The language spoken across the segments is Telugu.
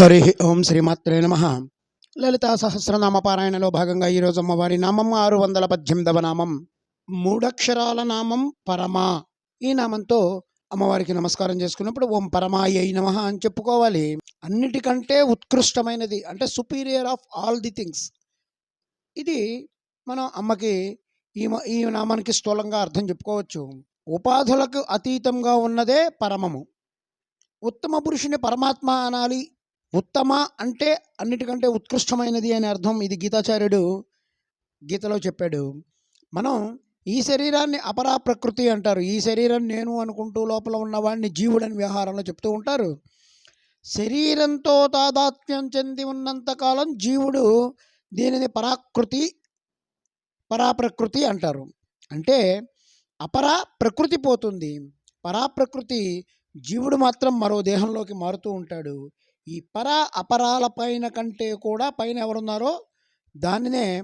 హరి ఓం శ్రీమాత్రే నమ. లలితా సహస్రనామ పారాయణలో భాగంగా ఈరోజు అమ్మవారి నామం ఆరు వందల పద్దెనిమిదవ నామం. మూడక్షరాల నామం పరమా. ఈ నామంతో అమ్మవారికి నమస్కారం చేసుకున్నప్పుడు ఓం పరమాయ నమ అని చెప్పుకోవాలి. అన్నిటికంటే ఉత్కృష్టమైనది అంటే superior of all the things ఇది మనం అమ్మకి ఈ మ- ఈ నామానికి స్థూలంగా అర్థం చెప్పుకోవచ్చు. ఉపాధులకు అతీతంగా ఉన్నదే పరమము. ఉత్తమ పురుషుని పరమాత్మ అనాలి ఉత్తమ అంటే అన్నిటికంటే ఉత్కృష్టమైనది అనే అర్థం ఇది గీతాచార్యుడు గీతలో చెప్పాడు. మనం ఈ శరీరాన్ని అపరా ప్రకృతి అంటారు. ఈ శరీరం నేను అనుకుంటూ లోపల ఉన్నవాడిని జీవుడని వ్యవహారంలో చెప్తూ ఉంటారు. శరీరంతో తాదాత్మ్యం చెంది ఉన్నంతకాలం జీవుడు దీనిని పరాకృతి పరాప్రకృతి అంటారు. అంటే అపరా ప్రకృతి పోతుంది. పరాప్రకృతి జీవుడు మాత్రం మరో దేహంలోకి మారుతూ ఉంటాడు. ఈ పర అపరాల పైన కంటే కూడా పైన ఎవరున్నారో దానినే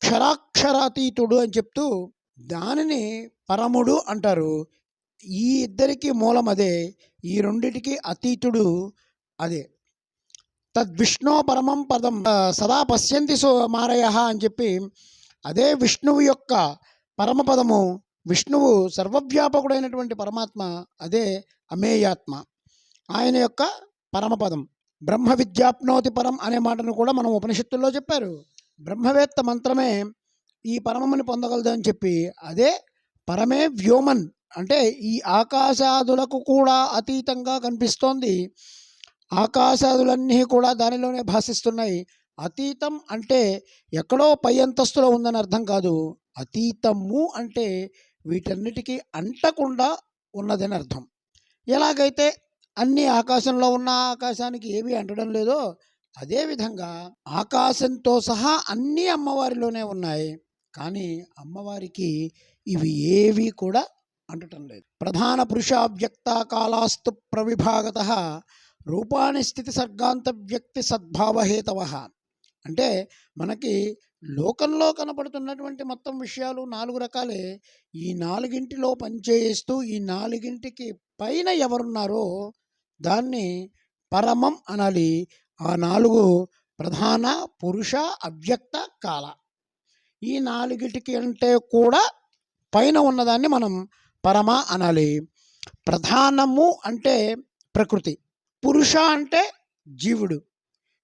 క్షరాక్షరాతీతుడు అని చెప్తూ దానిని పరముడు అంటారు. ఈ ఇద్దరికి మూలం అదే ఈ రెండిటికి అతీతుడు అదే. తద్విష్ణో పరమం పదం సదా పశ్యంతి సో మారయ అని చెప్పి అదే విష్ణువు యొక్క పరమపదము విష్ణువు సర్వవ్యాపకుడైనటువంటి పరమాత్మ అదే అమేయాత్మ. ఆయన యొక్క పరమపదం బ్రహ్మ విద్యాప్నోతి పరం అనే మాటను కూడా మనం ఉపనిషత్తుల్లో చెప్పారు. బ్రహ్మవేత్త మంత్రమే ఈ పరమముని పొందగలదు అని చెప్పి అదే పరమే వ్యోమన్. అంటే ఈ ఆకాశాదులకు కూడా అతీతంగా కనిపిస్తోంది. ఆకాశాదులన్నీ కూడా దానిలోనే భాషిస్తున్నాయి అతీతం అంటే ఎక్కడో పై అంతస్తులో ఉందని అర్థం కాదు. అతీతము అంటే వీటన్నిటికీ అంటకుండా ఉన్నదని అర్థం. ఎలాగైతే అన్ని ఆకాశంలో ఉన్న ఆకాశానికి ఏవి అంటడం లేదో అదేవిధంగా ఆకాశంతో సహా అన్నీ అమ్మవారిలోనే ఉన్నాయి. కానీ అమ్మవారికి ఇవి ఏవి కూడా అంటటం లేదు. ప్రధాన పురుషాభ్యక్త కాలాస్తు ప్రవిభాగత రూపాణి స్థితి సర్గాంత వ్యక్తి సద్భావహేతవ. అంటే మనకి లోకంలో కనపడుతున్నటువంటి మొత్తం విషయాలు నాలుగు రకాలే. ఈ నాలుగింటిలో పనిచేస్తూ ఈ నాలుగింటికి పైన ఎవరున్నారో దాన్ని పరమం అనాలి. ఆ నాలుగు ప్రధాన పురుష అవ్యక్త కాల. ఈ నాలుగిటికి అంటే కూడా పైన ఉన్నదాన్ని మనం పరమ అనాలి. ప్రధానము అంటే ప్రకృతి. పురుష అంటే జీవుడు.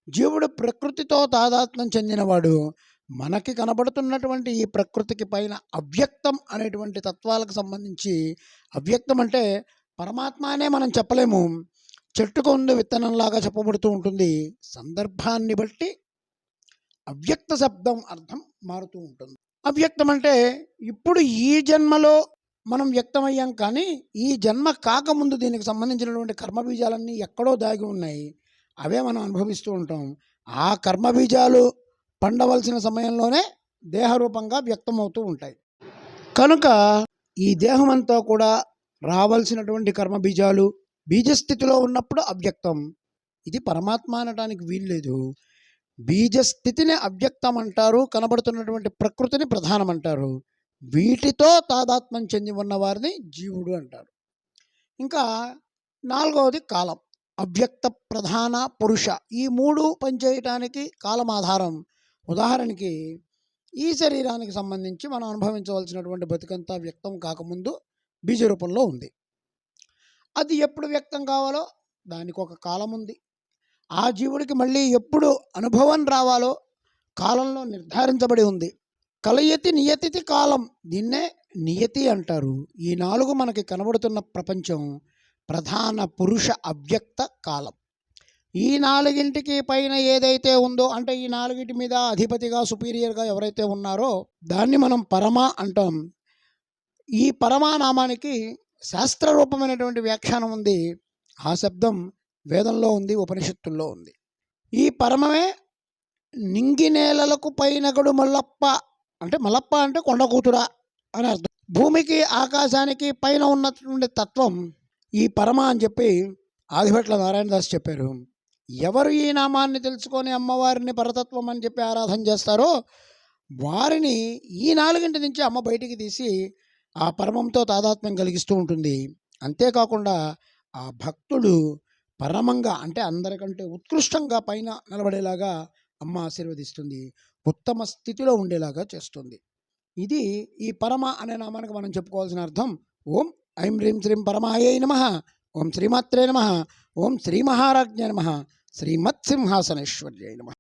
జీవుడు ప్రకృతితో తాదాత్మ్యం చెందినవాడు. మనకి కనబడుతున్నటువంటి ఈ ప్రకృతికి పైన అవ్యక్తం అనేటువంటి తత్వాలకు సంబంధించి అవ్యక్తం అంటే పరమాత్మ అనే మనం చెప్పలేము. చెట్టుకు ఉంది విత్తనంలాగా చెప్పబడుతూ ఉంటుంది. సందర్భాన్ని బట్టి అవ్యక్త శబ్దం అర్థం మారుతూ ఉంటుంది. అవ్యక్తం అంటే ఇప్పుడు ఈ జన్మలో మనం వ్యక్తమయ్యాం కానీ ఈ జన్మ కాకముందు దీనికి సంబంధించినటువంటి కర్మబీజాలన్నీ ఎక్కడో దాగి ఉన్నాయి. అవే మనం అనుభవిస్తూ ఉంటాం. ఆ కర్మబీజాలు పండవలసిన సమయంలోనే దేహరూపంగా వ్యక్తమవుతూ ఉంటాయి. కనుక ఈ దేహమంతా కూడా రావాల్సినటువంటి కర్మబీజాలు బీజస్థితిలో ఉన్నప్పుడు అవ్యక్తం. ఇది పరమాత్మ అనడానికి వీల్లేదు. బీజస్థితిని అవ్యక్తం అంటారు కనబడుతున్నటువంటి ప్రకృతిని ప్రధానం అంటారు. వీటితో తాదాత్మ్యం చెంది ఉన్నవారిని జీవుడు అంటారు. ఇంకా నాలుగవది కాలం. అవ్యక్త ప్రధాన పురుష. ఈ మూడు పనిచేయటానికి కాలం ఆధారం. ఉదాహరణకి ఈ శరీరానికి సంబంధించి మనం అనుభవించవలసినటువంటి బతుకంతా వ్యక్తం కాకముందు బీజ రూపంలో ఉంది. అది ఎప్పుడు వ్యక్తం కావాలో దానికి ఒక కాలం ఉంది ఆ జీవుడికి మళ్ళీ ఎప్పుడు అనుభవం రావాలో కాలంలో నిర్ధారించబడి ఉంది. కలయతి నియతితి కాలం దీన్నే నియతి అంటారు. ఈ నాలుగు మనకి కనబడుతున్న ప్రపంచం ప్రధాన పురుష అవ్యక్త కాలం. ఈ నాలుగింటికి పైన ఏదైతే ఉందో అంటే ఈ నాలుగింటి మీద అధిపతిగా సుపీరియర్గా ఎవరైతే ఉన్నారో దాన్ని మనం పరమ అంటాం. ఈ పరమానామానికి శాస్త్రరూపమైనటువంటి వ్యాఖ్యానం ఉంది. ఆ శబ్దం వేదంలో ఉంది ఉపనిషత్తుల్లో ఉంది. ఈ పరమమే నింగి నేలలకు పైనగడు మల్లప్ప అంటే మల్లప్ప అంటే కొండ కూతురా అని అర్థం. భూమికి ఆకాశానికి పైన ఉన్నటువంటి తత్వం ఈ పరమ అని చెప్పి ఆదిభట్ల నారాయణదాస్ చెప్పారు. ఎవరు ఈ నామాన్ని తెలుసుకొని అమ్మవారిని పరతత్వం అని చెప్పి ఆరాధన చేస్తారో వారిని ఈ నాలుగింటి నుంచి అమ్మ బయటికి తీసి ఆ పరమంతో తాదాత్మ్యం కలిగిస్తూ ఉంటుంది. అంతేకాకుండా ఆ భక్తుడు పరమంగా అంటే అందరికంటే ఉత్కృష్టంగా పైన నిలబడేలాగా అమ్మ ఆశీర్వదిస్తుంది. ఉత్తమ స్థితిలో ఉండేలాగా చేస్తుంది. ఇది ఈ పరమ అనే నామానికి మనం చెప్పుకోవాల్సిన అర్థం. ఓం ఐం హ్రీం శ్రీం పరమాయే నమ. ఓం శ్రీమాత్రే నమ. ఓం శ్రీ మహారాజ్ఞ నమ. శ్రీమత్ సింహాసనేశ్వర్యై నమ.